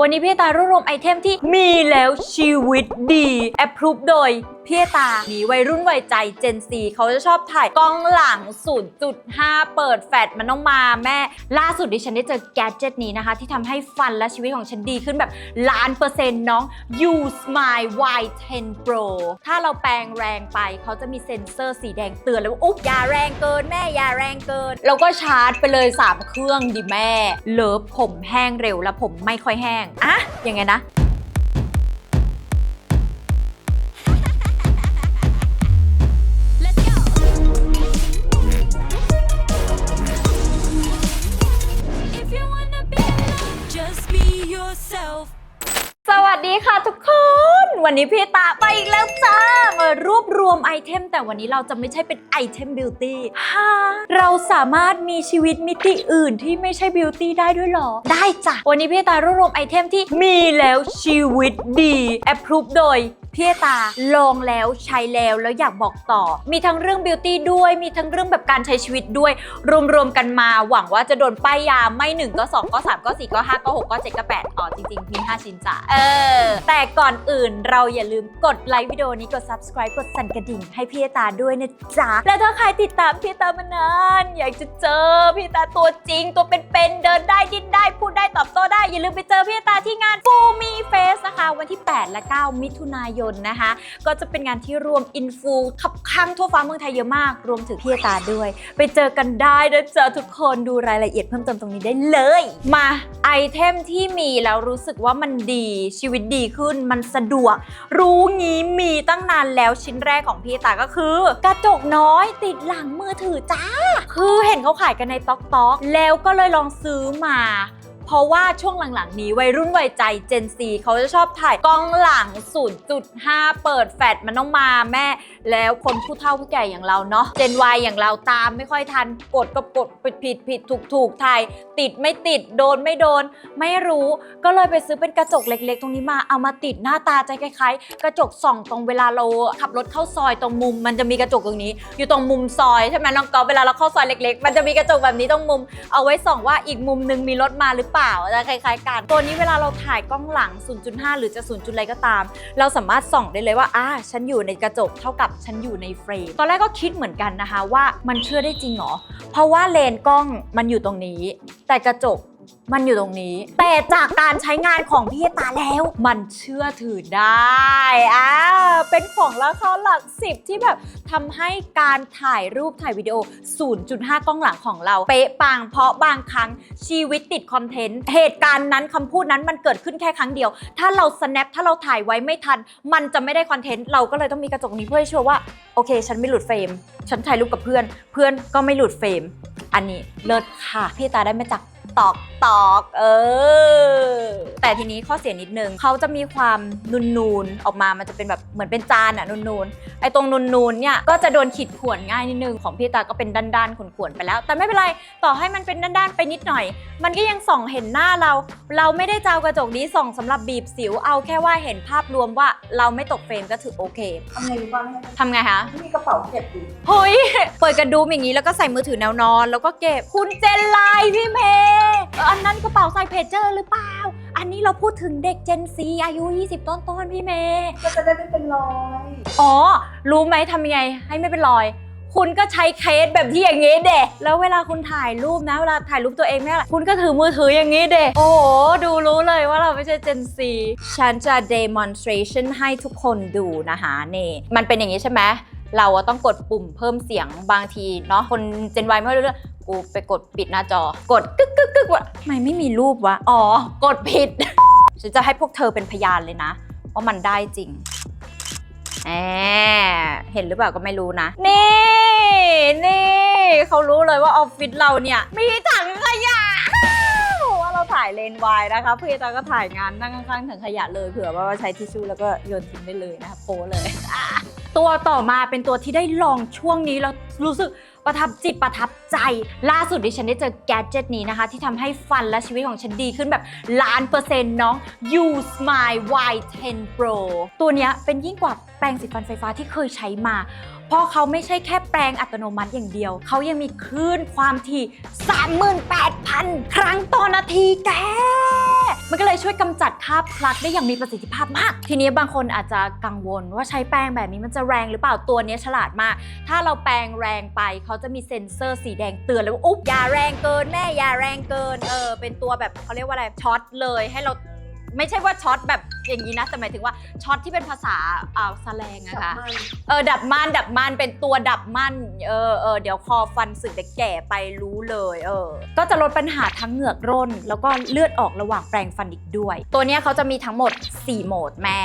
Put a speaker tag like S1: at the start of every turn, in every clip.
S1: วันนี้พี่ตารวบรวมไอเทมที่มีแล้วชีวิตดีแอปพรูฟโดยพี่ตาหนีวัยรุ่นวัยใจเจนซีเขาจะชอบถ่ายกล้องหลัง 0.5 เปิดแฟลชมันต้องมาแม่ ล่าสุดดิฉันได้เจอแกดเจิตนี้นะคะ ที่ทำให้ฟันและชีวิตของฉันดีขึ้นแบบล้านเปอร์เซ็นต์น้อง Use My Y10 Pro ถ้าเราแปรงแรงไปเขาจะมีเซ็นเซอร์สีแดงเตือนเลยว่าอุ๊บอย่าแรงเกินแม่อย่าแรงเกิน แล้วก็ชาร์จไปเลย 3 เครื่องดิแม่เลิฟผมแห้งเร็วและผมไม่ค่อยแห้งอะยังไงนะ วัสดีค่ะทุกคน วันนี้พี่ตาไปอีกแล้วจ้ามารวบรวมไอเทม แต่วันนี้เราจะไม่ใช่เป็นไอเทมบิวตี้ฮะเราสามารถมีชีวิตมิติอื่นที่ไม่ใช่บิวตี้ได้ด้วยเหรอ ได้จ้ะ วันนี้พี่ตารวบรวมไอเทมที่มีแล้วชีวิตดีแอปพรูฟโดย พี่ตาลองแล้วใช้แล้วแล้วอยากบอกต่อ มีทั้งเรื่องบิวตี้ด้วย มีทั้งเรื่องแบบการใช้ชีวิตด้วย รวมๆกันมาหวังว่าจะโดนป้ายยาไม่หนึ่งก็สองก็สามก็สี่ก็ห้าก็หกก็เจ็ดก็แปดอ๋อจริงๆมี5ชิ้นจ้ะเออ แต่ก่อนอื่นเราอย่าลืมกดไลค์วิดีโอนี้กด subscribe กดสั่นกระดิ่งให้พี่ตาด้วยนะจ๊ะและถ้าใครติดตามพี่ตามานานอยากจะเจอพี่ตาตัวจริง ตัวเป็นๆเดินได้ดิ้นได้พูดได้ตอบโต้ได้อย่าลืมไปเจอพี่ตาที่งานฟูมีเฟสนะคะ วันที่ 8 และ 9 มิถุนายนนะคะ ก็จะเป็นงานที่รวมอินฟูขับข้างทั่วฟ้าเมืองไทยเยอะมาก รวมถึงพี่ตาด้วย ไปเจอกันได้นะจ๊ะทุกคนดูรายละเอียดเพิ่มเติมตรงนี้ได้เลย มาไอเทมที่มีแล้วรู้สึกว่ามันดีชีวิตดีขึ้นมันสะดวก รู้งี้มีตั้งนานแล้วชิ้นแรกของพี่ตาก็คือ กระจกน้อยติดหลังมือถือจ้า คือเห็นเขาขายกันในต๊อกต๊อกแล้วก็เลยลองซื้อมา เพราะว่าช่วงหลังๆ นี้วัยรุ่นวัยใจเจนซีเขาจะชอบถ่ายกล้องหลัง 0.5 เปิดแฟลชมันต้องมาแม่ แล้วคนผู้เฒ่าผู้แก่อย่างเราเนาะเจนวอย่างเราตามไม่ค่อยทัน กดก็กดผิดผิดผิดถูกถูกถ่ายติดไม่ติดโดนไม่โดน ไม่รู้ก็เลยไปซื้อเป็นกระจกเล็กๆ ตรงนี้มาเอามาติดหน้าตาใจคล้ายๆ กระจกส่องตรงเวลาเราขับรถเข้าซอยตรงมุม มันจะมีกระจกตรงนี้ อยู่ตรงมุมซอยใช่ไหมน้องกอล์ฟเวลาเราเข้าซอยเล็ก ๆ มันจะมีกระจกแบบนี้ตรงมุม เอาไว้ส่องว่าอีกมุมนึงมีรถมาหรือเปล่าจะคล้ายๆกัน ตัวนี้เวลาเราถ่ายกล้องหลัง 0.5 หรือจะ 0. จุดอะไรก็ตาม เราสามารถส่องได้เลยว่าอ่าฉันอยู่ในกระจกเท่ากับฉันอยู่ในเฟรม ตอนแรกก็คิดเหมือนกันนะคะว่ามันเชื่อได้จริงเหรอ เพราะว่าเลนส์กล้องมันอยู่ตรงนี้ แต่กระจก มันอยู่ตรงนี้ แต่จากการใช้งานของพี่ตาแล้ว มันเชื่อถือได้อ่าเป็นของราคาหลักสิบที่แบบทำให้การถ่ายรูปถ่ายวิดีโอ 0.5 กล้องหลังของเรา เป๊ะปังเพราะบางครั้งชีวิตติดคอนเทนต์ เหตุการณ์นั้นคำพูดนั้นมันเกิดขึ้นแค่ครั้งเดียว ถ้าเรา snap ถ้าเราถ่ายไว้ไม่ทัน มันจะไม่ได้คอนเทนต์เราก็เลยต้องมีกระจกนี้เพื่อให้ชัวร์ว่าโอเค ฉันไม่หลุดเฟรม ฉันถ่ายรูปกับเพื่อน เพื่อนก็ไม่หลุดเฟรม อันนี้เลิศค่ะพี่ตาได้มาจาก ตอกตอกเออ แต่ทีนี้ข้อเสียนิดนึงเขาจะมีความนูนๆออกมามันจะเป็นแบบเหมือนเป็นจานอะนูนๆไอ้ตรงนูนๆเนี่ยก็จะโดนขีดข่วนง่ายนิดนึงของพี่ตาก็เป็นด้านๆข่วนๆไปแล้ว แต่ไม่เป็นไรต่อให้มันเป็นด้านๆไปนิดหน่อย มันก็ยังส่องเห็นหน้าเรา เราไม่ได้จะเอากระจกนี้ส่องสำหรับบีบสิวเอาแค่ว่าเห็นภาพรวมว่าเราไม่ตกเฟรมก็ถือโอเค
S2: ทำไงรู้ป่ะแม่
S1: ทำไงคะ
S2: ไม่มีกระเป๋าเก็บดิ
S1: เฮ้ยเปิดกระดุมอย่างนี้แล้วก็ใส่มือถือแนวนอน แล้วก็เก็บคุณเจนไลน์พี่เมย์ เอออันนั้นกระเป๋าใส่เพจเจอร์หรือเปล่า อันนี้เราพูดถึงเด็กเจนซีอายุ 20 ต้นๆพี่เมย์
S2: ก็จะได้ไม่เป็นรอย
S1: อ๋อ รู้ไหมทำยังไงให้ไม่เป็นรอย คุณก็ใช้เคสแบบที่อย่างงี้เดะแล้วเวลาคุณถ่ายรูปนะ เวลาถ่ายรูปตัวเองเนี่ยคุณก็ถือมือถืออย่างงี้เดะโอ้โห ดูรู้เลยว่าเราไม่ใช่เจนซีฉันจะ demonstration ให้ทุกคนดูนะคะนี่ มันเป็นอย่างนี้ใช่ไหม เราอะต้องกดปุ่มเพิ่มเสียงบางทีเนาะคนเจนวไม่รู้เรื่องกูไปกดปิดหน้าจอ กดกึกกึกกึกวะทำไมไม่มีรูปวะอ๋อกดผิดฉันจะให้พวกเธอเป็นพยานเลยนะ ว่ามันได้จริงแหมเห็นหรือเปล่าก็ไม่รู้นะ นี่นี่เขารู้เลยว่าออฟฟิศเราเนี่ย มีถังขยะ ถ่ายเลนส์วายนะคะพี่ตาก็ถ่ายงานนั่งข้างๆถังขยะเลยเผื่อว่าใช้ทิชชู่แล้วก็โยนทิ้งได้เลยนะคะโปะเลย ตัวต่อมาเป็นตัวที่ได้ลองช่วงนี้แล้วรู้สึกประทับจิตประทับใจ ล่าสุดดิฉันได้เจอแกดเจิตนี้นะคะ ที่ทำให้ฟันและชีวิตของฉันดีขึ้นแบบล้านเปอร์เซ็นต์น้อง u Smile Y10 Pro ตัวเนี้ยเป็นยิ่งกว่าแปรงสีฟันไฟฟ้าที่เคยใช้มา เพราะเขาไม่ใช่แค่แปรงอัตโนมัติอย่างเดียว เขายังมีคลื่นความถี่ 38,000 ครั้งต่อนาทีแก มันก็เลยช่วยกำจัดคราบพลักได้อย่างมีประสิทธิภาพมาก ทีนี้บางคนอาจจะกังวลว่าใช้แป้งแบบนี้มันจะแรงหรือเปล่าตัวนี้ฉลาดมาก ถ้าเราแปรงแรงไปเขาจะมีเซ็นเซอร์สีแดงเตือนเลยว่าอุ๊บอย่าแรงเกินแม่อย่าแรงเกินเออเป็นตัวแบบเขาเรียกว่าอะไรช็อตเลยให้เรา ไม่ใช่ว่าช็อตแบบอย่างนี้นะแต่หมายถึงว่าช็อตที่เป็นภาษาอ่าวสแลงอะค่ะ
S2: มัน
S1: เออดับมันดับมันเป็นตัวดับมันเออเออเดี๋ยวคอฟันสึกเด็กแก่ไปรู้เลย เออ ก็จะลดปัญหาทั้งเหงือกร่น แล้วก็เลือดออกระหว่างแปรงฟันอีกด้วย ตัวเนี้ยเขาจะมีทั้งหมด 4 โหมดแม่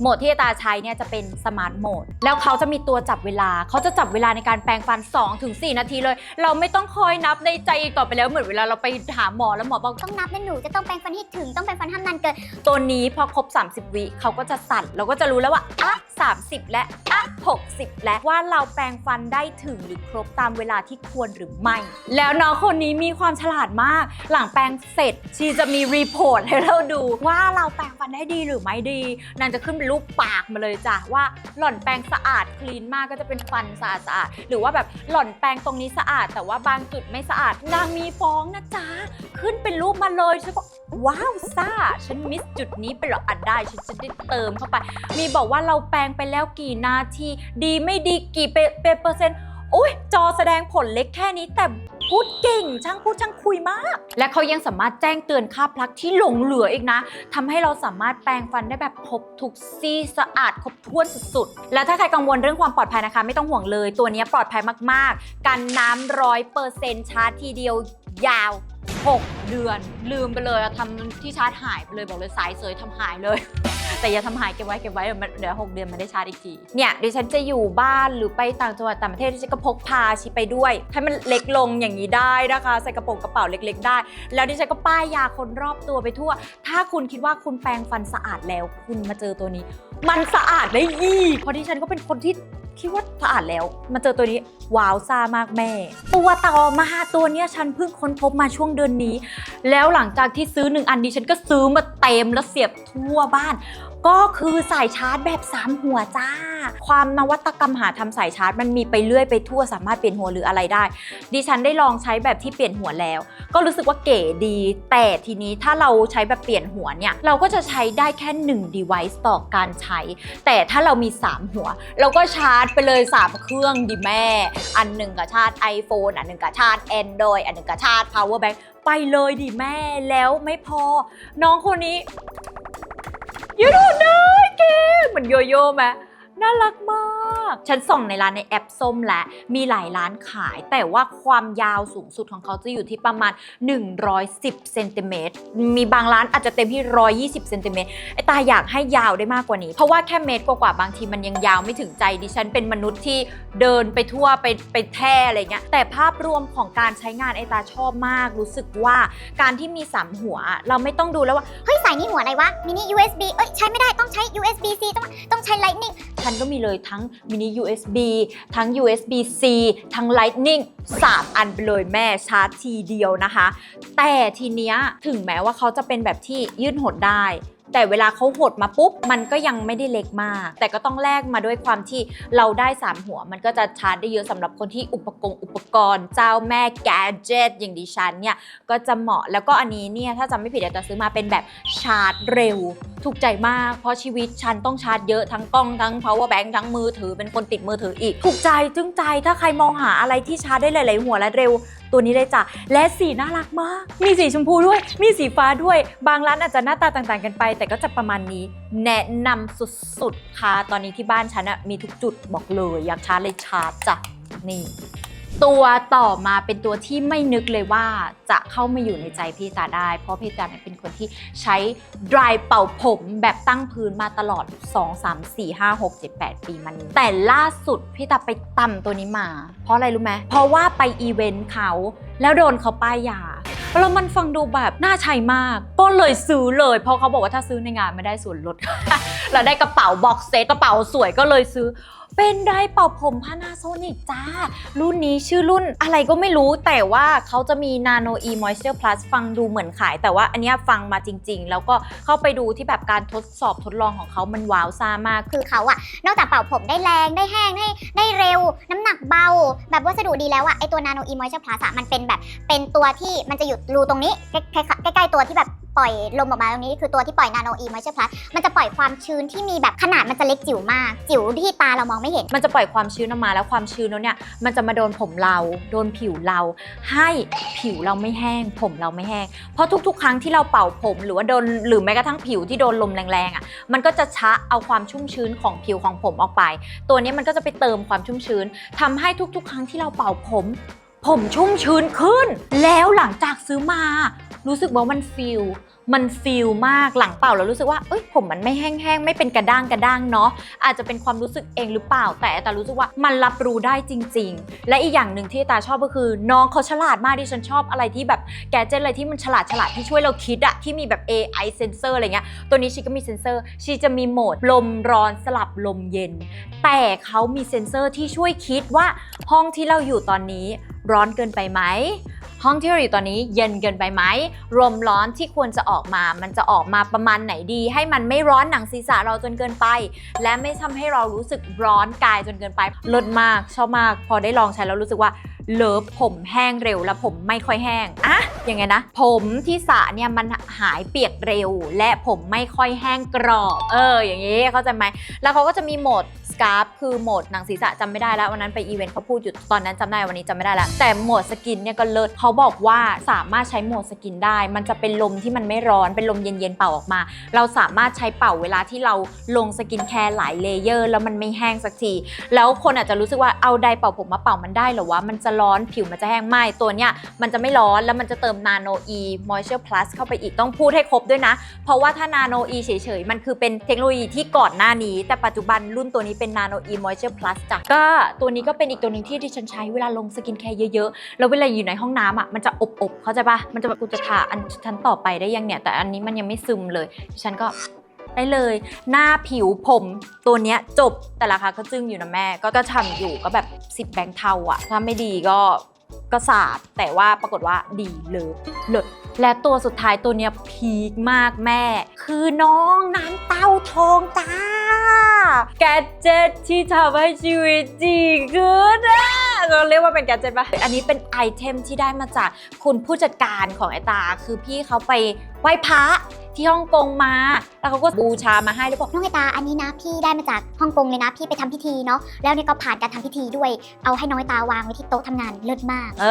S1: โหมดที่ตาใช้เนี่ยจะเป็นสมาร์ทโหมด แล้วเขาจะมีตัวจับเวลา เขาจะจับเวลาในการแปรงฟัน 2-4 นาทีเลย เราไม่ต้องคอยนับในใจอีกต่อไปแล้วเหมือนเวลาเราไปหาหมอแล้วหมอบอก
S3: ต้องนับนะหนูจะต้องแปรงฟันให้ถึงต้องแปรงฟันห้ามนานเกิน
S1: ตัวนี้พอครบ 30 วิเขาก็จะสั่นเราก็จะรู้แล้วว่าอะ30 และอะ60 และว่าเราแปรงฟันได้ถึงหรือครบตามเวลาที่ควรหรือไม่ แล้วน้องคนนี้มีความฉลาดมาก หลังแปรงเสร็จชีจะมีรีพอร์ตให้เราดูว่าเราแปรงฟันได้ดีหรือไม่ดีนางจะขึ้นเป็นรูปปากมาเลยจ้ะว่าหล่อนแปรงสะอาดคลีนมากก็จะเป็นฟันสะอาดสะอาดหรือว่าแบบหล่อนแปรงตรงนี้สะอาด แต่ว่าบางจุดไม่สะอาดนางมีฟ้องนะจ๊ะขึ้นเป็นรูปมาเลยฉันบอก ว้าวซ่า ฉันมิสจุดนี้ไปหรออัดได้ ฉันจะได้เติมเข้าไป มีบอกว่าเราแปลงไปแล้วกี่นาที ดีไม่ดีกี่เปเปอร์เซ็นต์โอ้ยจอแสดงผลเล็กแค่นี้แต่พูดเก่ง ช่างพูดช่างคุยมาก และเขายังสามารถแจ้งเตือนค่าพลักที่หลงเหลืออีกนะทำให้เราสามารถแปรงฟันได้แบบครบทุกซี่สะอาดครบถ้วนสุดๆ แล้วถ้าใครกังวลเรื่องความปลอดภัยนะคะ ไม่ต้องห่วงเลย ตัวนี้ปลอดภัยมากๆ กันน้ำร้อยเปอร์เซ็นต์ชาร์จทีเดียว ยาว 6 เดือน ลืมไปเลยอะทำที่ชาร์จหายไปเลยบอกเลยสายเสยทำหายเลย แต่อย่าทำหายเก็บไว้เก็บไว้เดี๋ยวมันเดี๋ยวหกเดือนมันได้ชาร์จอีกทีเนี่ยดิฉันจะอยู่บ้านหรือไปต่างจังหวัดต่างประเทศดิฉันก็พกพาชิไปด้วย ให้มันเล็กลงอย่างนี้ได้นะคะ ใส่กระโปรงกระเป๋าเล็ก ๆ ได้ แล้วดิฉันก็ป้ายยาคนรอบตัวไปทั่ว ถ้าคุณคิดว่าคุณแปรงฟันสะอาดแล้วคุณมาเจอตัวนี้ มันสะอาดได้อีกเพราะดิฉันก็เป็นคนที่คิดว่าสะอาดแล้ว มาเจอตัวนี้ว้าวซ่ามากแม่ ตัวต่อมาตัวเนี้ยฉันเพิ่งค้นพบมาช่วงเดือนนี้ แล้วหลังจากที่ซื้อหนึ่งอันนี้ฉันก็ซื้อมาเต็มแล้วเสียบทั่วบ้าน ก็คือสายชาร์จแบบ3หัวจ้า ความนวัตกรรมหาทำสายชาร์จมันมีไปเรื่อยไปทั่วสามารถเปลี่ยนหัวหรืออะไรได้ ดิฉันได้ลองใช้แบบที่เปลี่ยนหัวแล้ว ก็รู้สึกว่าเก๋ดี แต่ทีนี้ถ้าเราใช้แบบเปลี่ยนหัวเนี่ย เราก็จะใช้ได้แค่1 device ต่อการใช้ แต่ถ้าเรามี 3 หัว เราก็ชาร์จไปเลย 3 เครื่องดิแม่ อันหนึ่งกับชาร์จ iPhone อันหนึ่งกับชาร์จ Android อันหนึ่งกับชาร์จ power bank ไปเลยดิแม่แล้วไม่พอ น้องคนนี้ ยืดหดได้เก๋เหมือนโยโย่ไหมน่ารักมาก ฉันส่องในร้านในแอปส้มและมีหลายร้านขาย แต่ว่าความยาวสูงสุดของเขาจะอยู่ที่ประมาณ 110เซนติเมตรมีบางร้านอาจจะเต็มที่ 120เซนติเมตรไอตาอยากให้ยาวได้มากกว่านี้ เพราะว่าแค่เมตรกว่าๆบางทีมันยังยาวไม่ถึงใจดิฉันเป็นมนุษย์ที่เดินไปทั่วไปไปแท่อะไรเงี้ยแต่ภาพรวมของการใช้งานไอตาชอบมาก รู้สึกว่าการที่มีสามหัว เราไม่ต้องดูแล้วว่า
S3: เฮ้ยสายนี้หัวอะไรวะมินิ USB เอ้ยใช้ไม่ได้ต้องใช้ USB C ต้องต้องใช้ Lightning
S1: ฉันก็มีเลยทั้งมินิ USB ทั้ง USB C ทั้ง Lightning 3 อันไปเลยแม่ชาร์จทีเดียวนะคะ แต่ทีเนี้ยถึงแม้ว่าเขาจะเป็นแบบที่ยืดหดได้แต่เวลาเขาหดมาปุ๊บ มันก็ยังไม่ได้เล็กมาก แต่ก็ต้องแลกมาด้วยความที่เราได้ 3 หัว มันก็จะชาร์จได้เยอะสำหรับคนที่อุปกรณ์อุปกรณ์ เจ้าแม่แกจ e t อย่างดิฉันเนี่ย ก็จะเหมาะแล้วก็อันนี้เนี่ย ถ้าจำไม่ผิดเดี๋ยวจะซื้อมาเป็นแบบชาร์จเร็ว ถูกใจมาก เพราะชีวิตฉันต้องชาร์จเยอะทั้งกล้องทั้ง power bank ทั้งมือถือเป็นคนติดมือถืออีก ถูกใจจึงใจถ้าใครมองหาอะไรที่ชาร์จได้หลาย ๆ หัวและเร็ว ตัวนี้เลยจ้ะและสีน่ารักมาก มีสีชมพูด้วย มีสีฟ้าด้วย บางร้านอาจจะหน้าตาต่างๆ กันไป แต่ก็จะประมาณนี้ แนะนำสุดๆค่ะตอนนี้ที่บ้านฉันอะมีทุกจุดบอกเลยอยากชาร์จเลยชาร์จจ้ะนี่ ตัวต่อมาเป็นตัวที่ไม่นึกเลยว่าจะเข้ามาอยู่ในใจพี่ตาได้ เพราะพี่ตาเป็นคนที่ใช้ dry เป่าผมแบบตั้งพื้นมาตลอด 2 3 4 5 6 7 8 ปีมานี้แต่ล่าสุดพี่ตาไปตำตัวนี้มา เพราะอะไรรู้ไหมเพราะว่าไปอีเวนต์เขา แล้วโดนเขาป้ายยาแล้วมันฟังดูแบบน่าใช้มาก ก็เลยซื้อเลย เพราะเขาบอกว่าถ้าซื้อในงานไม่ได้ส่วนลดเราได้กระเป๋าบ็อกเซตกระเป๋าสวยก็เลยซื้อ เป็นไดร์เป่าผม Panasonic จ้า รุ่นนี้ชื่อรุ่นอะไรก็ไม่รู้แต่ว่าเขาจะมี Nano E Moisture Plus ฟังดูเหมือนขาย แต่ว่าอันนี้ฟังมาจริง ๆ แล้วก็เข้าไปดูที่แบบการทดสอบทดลองของเขามันว้าวซ่ามาก
S3: คือเขาอะนอกจากเป่าผมได้แรงได้แห้งได้ได้เร็ว น้ำหนักเบา แบบวัสดุดีแล้วอะไอตัว Nano E Moisture Plus อะมันเป็นแบบเป็นตัวที่มันจะอยู่รูตรงนี้ใกล้ๆใกล้ๆตัวที่แบบปล่อยลมออกมาตรงนี้คือตัวที่ปล่อย Nano E Moisture Plus มันจะปล่อยความชื้นที่มีแบบขนาดมันจะเล็กจิ๋วมาก จิ๋วที่ตาเรามองไม่เห็น
S1: มันจะปล่อยความชื้นออกมาแล้วความชื้นนั้นเนี่ยมันจะมาโดนผมเรา โดนผิวเรา ให้ผิวเราไม่แห้ง ผมเราไม่แห้ง เพราะทุกๆ ครั้งที่เราเป่าผมหรือว่าโดนหรือแม้กระทั่งผิวที่โดนลมแรงๆอะมันก็จะชะเอาความชุ่มชื้นของผิวของผมออกไป ตัวนี้มันก็จะไปเติมความชุ่มชื้นทำให้ทุกๆ ครั้งที่เราเป่าผม ผมชุ่มชื้นขึ้น แล้วหลังจากซื้อมา รู้สึกว่ามันฟิลมันฟิลมากหลังเป่าแล้วรู้สึกว่าเอ้ยผมมันไม่แห้งๆ ไม่เป็นกระด้างกระด้างเนาะอาจจะเป็นความรู้สึกเองหรือเปล่า แต่แต่รู้สึกว่ามันรับรู้ได้จริง ๆ และอีกอย่างหนึ่งที่ตาชอบก็คือ น้องเขาฉลาดมากที่ฉันชอบอะไรที่แบบแกเจิตอะไรที่มันฉลาดฉลาดที่ช่วยเราคิดอะที่มีแบบ AI เซนเซอร์อะไรเงี้ยตัวนี้ชีก็มีเซนเซอร์ชีจะมีโหมดลมร้อนสลับลมเย็น แต่เขามีเซนเซอร์ที่ช่วยคิดว่าห้องที่เราอยู่ตอนนี้ ร้อนเกินไปไหม ห้องที่เราอยู่ตอนนี้เย็นเกินไปไหมลมร้อนที่ควรจะออกมา มันจะออกมาประมาณไหนดี ให้มันไม่ร้อนหนังศีรษะเราจนเกินไป และไม่ทำให้เรารู้สึกร้อนกายจนเกินไปเลิศมากชอบมาก พอได้ลองใช้แล้วรู้สึกว่าเลิฟผมแห้งเร็วและผมไม่ค่อยแห้งอะยังไงนะ ผมที่สระเนี่ยมันหายเปียกเร็ว และผมไม่ค่อยแห้งกรอบ เออ อย่างนี้เข้าใจไหมแล้วเขาก็จะมีโหมด สกา r คือโหมดหนังศีรษะจำไม่ได้แล้ววันนั้นไปอีเวนต์เขาพูดอยู่ตอนนั้นจำได้วันนี้จำไม่ได้แล้วแต่โหมดสกินเนี่ยก็เลิศเขาบอกว่าสามารถใช้โหมดสกินได้ มันจะเป็นลมที่มันไม่ร้อนเป็นลมเย็นๆเป่าออกมา เราสามารถใช้เป่าเวลาที่เราลงสกินแคร์หลายเลเยอร์ แล้วมันไม่แห้งสักที แล้วคนอาจจะรู้สึกว่าเอาไดเป่าผมมาเป่ามันได้หรอวะมันจะร้อนผิวมันจะแห้งไม่ตัวเนี้ยมันจะไม่ร้อนแล้วมันจะเติม Nano E Moisture Plus เข้าไปอีกต้องพูดให้ครบด้วยนะ เพราะว่าถ้า Nano E เฉยๆมันคือเป็นเทคโนโลยีที่ก่อนหน้านี้ แต่ปัจจุบันรุ่นตัวนี้เป็น Nano E Moisture Plus จ้ะก็ตัวนี้ก็เป็นอีกตัวหนึ่งที่ดิฉันใช้เวลาลงสกินแคร์เยอะๆ แล้วเวลาอยู่ในห้องน้ำอะมันจะอบๆ เข้าใจปะมันจะแบบกูจะทาอันชั้นต่อไปได้ยังเนี่ย แต่อันนี้มันยังไม่ซึมเลยดิฉันก็ได้เลย หน้าผิวผมตัวเนี้ยจบแต่ราคาก็จึ้งอยู่นะแม่ ก็ก็ฉ่ำอยู่ก็แบบ 10 แบงค์เทาอะถ้าไม่ดีก็ ก็สาดแต่ว่าปรากฏว่าดีเลยเลิศและตัวสุดท้ายตัวเนี้ยพีคมากแม่ คือน้องน้ำเต้าทองจ้า แกดเจ็ตที่ทำให้ชีวิตดีขึ้นอะเราเรียกว่าเป็นแกดเจ็ตปะอันนี้เป็นไอเทมที่ได้มาจากคุณผู้จัดการของไอตา คือพี่เขาไปไหว้พระ ที่ฮ่องกงมา แล้วเขาก็บูชามาให้แล้วบอก
S3: น้องไอตาอันนี้นะพี่ได้มาจากฮ่องกงเลยนะพี่ไปทำพิธีเนาะแล้วเนี่ยก็ผ่านการทำพิธีด้วย เอาให้น้องไอตาวางไว้ที่โต๊ะทำงานเลิศมาก
S1: เอ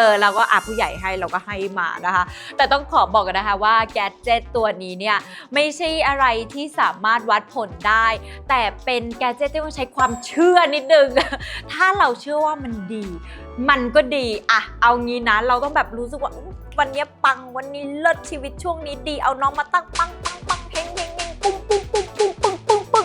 S1: อเราก็อาผู้ใหญ่ให้เราก็ให้มานะคะ แต่ต้องขอบอกกันนะคะว่าแกดเจ็ตตัวนี้เนี่ยไม่ใช่อะไรที่สามารถวัดผลได้ แต่เป็นแกดเจ็ตที่ต้องใช้ความเชื่อนิดนึง ถ้าเราเชื่อว่ามันดี มันก็ดีอะเอางี้นะ เราต้องแบบรู้สึกว่าวันนี้ปังวันนี้เลิศชีวิตช่วงนี้ดีเอาน้องมาตั้งปังปังปังเฮงเฮงเฮงปุ้งปุ้ง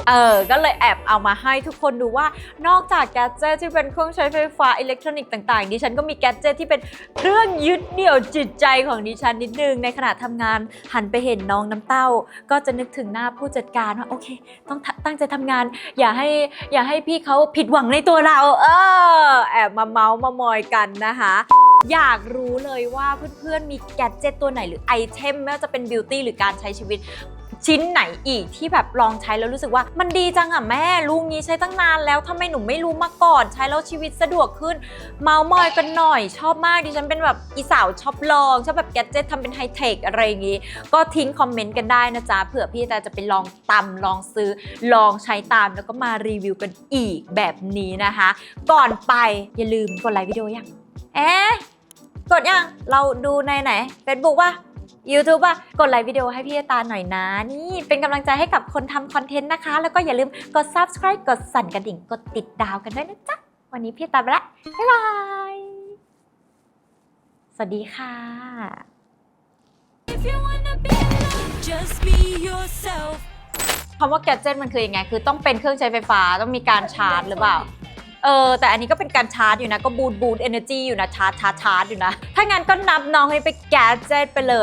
S1: เออ ก็เลยแอบเอามาให้ทุกคนดูว่านอกจากแกเจที่เป็นเครื่องใช้ไฟฟ้าอิเล็กทรอนิกส์ต่างๆ ดิฉันก็มีแกเจที่เป็นเครื่องยึดเหนี่ยวจิตใจของดิฉันนิดนึง ในขณะทำงานหันไปเห็นน้องน้ำเต้า ก็จะนึกถึงหน้าผู้จัดการว่าโอเค ต้องตั้งใจทำงาน อย่าให้อย่าให้พี่เขาผิดหวังในตัวเรา เออ แอบมาเมาส์มามอยกันนะคะอยากรู้เลยว่าเพื่อนๆ มีแกดเจ็ตตัวไหนหรือไอเทมไม่ว่าจะเป็นบิวตี้หรือการใช้ชีวิต ชิ้นไหนอีกที่แบบลองใช้แล้วรู้สึกว่า มันดีจังอะแม่ลุงนี้ใช้ตั้งนานแล้วทำไมหนูไม่รู้มาก่อน ใช้แล้วชีวิตสะดวกขึ้น เมาส์มอยกันหน่อยชอบมากดิฉันเป็นแบบอีสาวชอบลองชอบแบบแกดเจ็ตทำเป็นไฮเทคอะไรอย่างงี้ ก็ทิ้งคอมเมนต์กันได้นะจ๊ะเผื่อพี่ต่จะไปลองตำลองซื้อ ลองใช้ตามแล้วก็มารีวิวกันอีกแบบนี้นะคะ ก่อนไปอย่าลืมกดไลค์วิดีโอยังเอ๊ะกดยังเราดูในไหน Facebook ป่ะ YouTube ป่ะกดไลค์วิดีโอให้พี่ตาหน่อยนะ นี่เป็นกำลังใจให้กับคนทำคอนเทนต์นะคะ แล้วก็อย่าลืมกด subscribe กดสั่นกระดิ่ง กดติดดาวกันด้วยนะจ๊ะ วันนี้พี่ตาไปละ บ๊ายบาย สวัสดีค่ะ
S4: If you wanna be loved, just be yourself.
S1: คำว่าแกดเจิตมันคือยังไง คือต้องเป็นเครื่องใช้ไฟฟ้าต้องมีการชาร์จหรือเปล่า เออ แต่อันนี้ก็เป็นการชาร์จอยู่นะ ก็บูตบูตเอเนอร์จีอยู่นะ ชาร์จชาร์จชาร์จอยู่นะ ถ้างั้นก็นับน้องให้ไปแกดเจิตไปเลย